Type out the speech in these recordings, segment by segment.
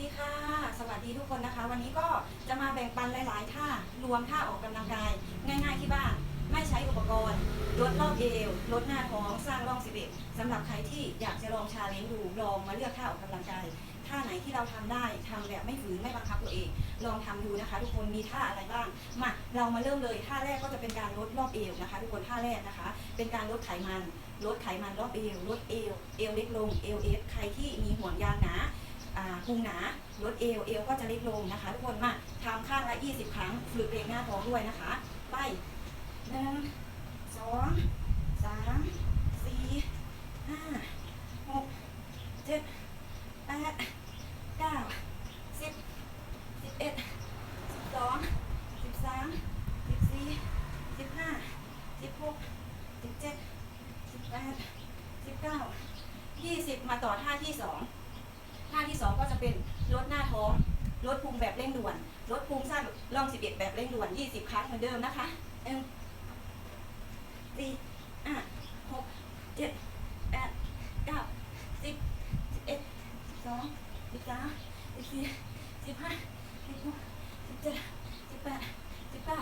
ดีค่ะ สวัสดีทุกคนนะคะ วันนี้ก็จะมาแบ่งปันหลายๆท่ารวมท่าออกกำลังกาย ง่าย ๆ ที่บ้าน ไม่ใช้อุปกรณ์ลดรอบเอวลดหน้าท้องสร้างร่องสิบเอ็ดสำหรับใครที่อยากจะลองชาเลนจ์ดูลองมาเลือกท่าออกกำลังกายท่าไหนที่เราทำได้ทำแบบไม่ฝืนไม่บังคับตัวเอง ลองทำดูนะคะ ทุกคนมีท่าอะไรบ้างมาเรามาเริ่มเลยท่าแรกก็จะเป็นการลดรอบเอวนะคะ ทุกคนท่าแรกนะคะ เป็นการลดไขมันลดไขมันรอบเอวลดเอวเอวเล็กลงเอวเอฟใครที่มีห่วงยางหนาอ่า พุงหนาลดเอวเอวก็จะเล็กลงนะคะ ทุกคนมาทำข้างละ 20 ครั้งฝึกเบรกหน้าท้องด้วยนะคะไปหนึ่งสองสามสี่ห้าหกเจ็ดแปดเก้าสิบสิบเอ็ดสิบสองสิบสามสิบสี่สิบห้าสิบหกสิบเจ็ดสิบแปดสิบเก้ายี่สิบมาต่อท่าที่สอง ท่าที่สองก็จะเป็นลดหน้าท้องลดพุงแบบเร่งด่วนลดพุงสร้างร่องสิบเอ็ดแบบเร่งด่วนยี่สิบครั้งเหมือนเดิมนะคะหนึ่งสี่ห้าหกเจ็ดแปดเก้าสิบสิบเอ็ดสิบสองสิบสามสิบสี่สิบห้าสิบหกสิบเจ็ดสิบแปดสิบเก้า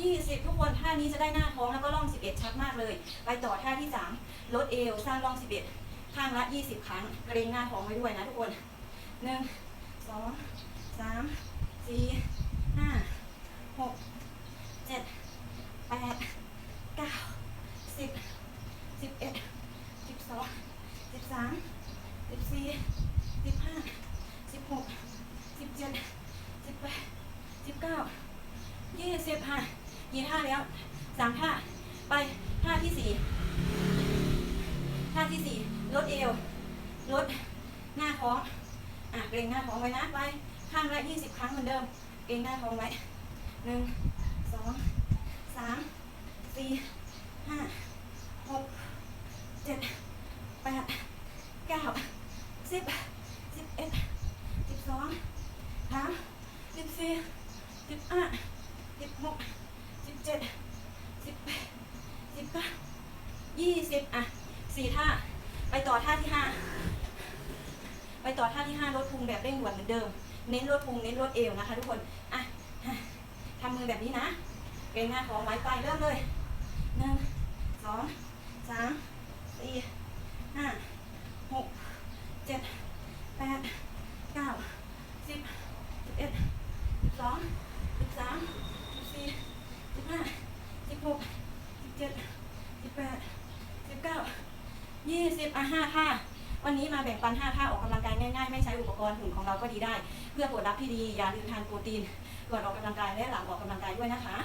ยี่สิบทุกคนท่านี้จะได้หน้าท้องแล้วก็ร่องสิบเอ็ดชัดมากเลย ไปต่อท่าที่สามลดเอวสร้างร่องสิบเอ็ด ข้างละ 20 ครั้ง เกรงหน้าท้องไว้ด้วยนะทุกคนหนึ่งสองสามสี่ห้าหกเจ็ดแปดเก้าสิบสิบเอ็ดสิบสองสิบสามสิบสี่สิบห้าสิบหกสิบเจ็ดสิบแปดสิบเก้ายี่สิบห้ากี่ท่าแล้วสามท่าไปท่าที่สี่ท่าที่สี่ ลดเอว ลดหน้าท้อง อะเกรงหน้าท้องไว้นะไปข้างละยี่สิบครั้งเหมือนเดิม เกรงหน้าท้องไว้หนึ่งสองสามสี่ห้าหกเจ็ดแปดเก้าสิบสิบเอ็ดสิบสองสามสิบสี่สิบห้าสิบหกสิบเจ็ดสิบแปดสิบเก้ายี่สิบอะสี่ท่า ไปต่อท่าที่ห้าไปต่อท่าที่ห้าลดพุงแบบเร่งด่วนเหมือนเดิม เน้นลดพุงเน้นลดเอวนะคะ ทุกคนอะทำมือแบบนี้นะเกรงหน้าท้องไว้ไปเริ่มเลยหนึ่งสองสามสี่ห้าหกเจ็ดแปดเก้าสิบสิบเอ็ดสิบสองสิบสามสิบสี่สิบห้าสิบหกสิบเจ็ดสิบแปดสิบเก้า ยี่สิบอะห้าท่าวันนี้มาแบ่งปัน5ท่าออกกำลังกายง่ายๆ ไม่ใช้อุปกรณ์หุ่นของเราก็ดีได้ เพื่อผลลัพธ์ที่ดีอย่าลืมทานโปรตีนก่อนออกกำลังกายและหลังออกกำลังกายด้วยนะคะ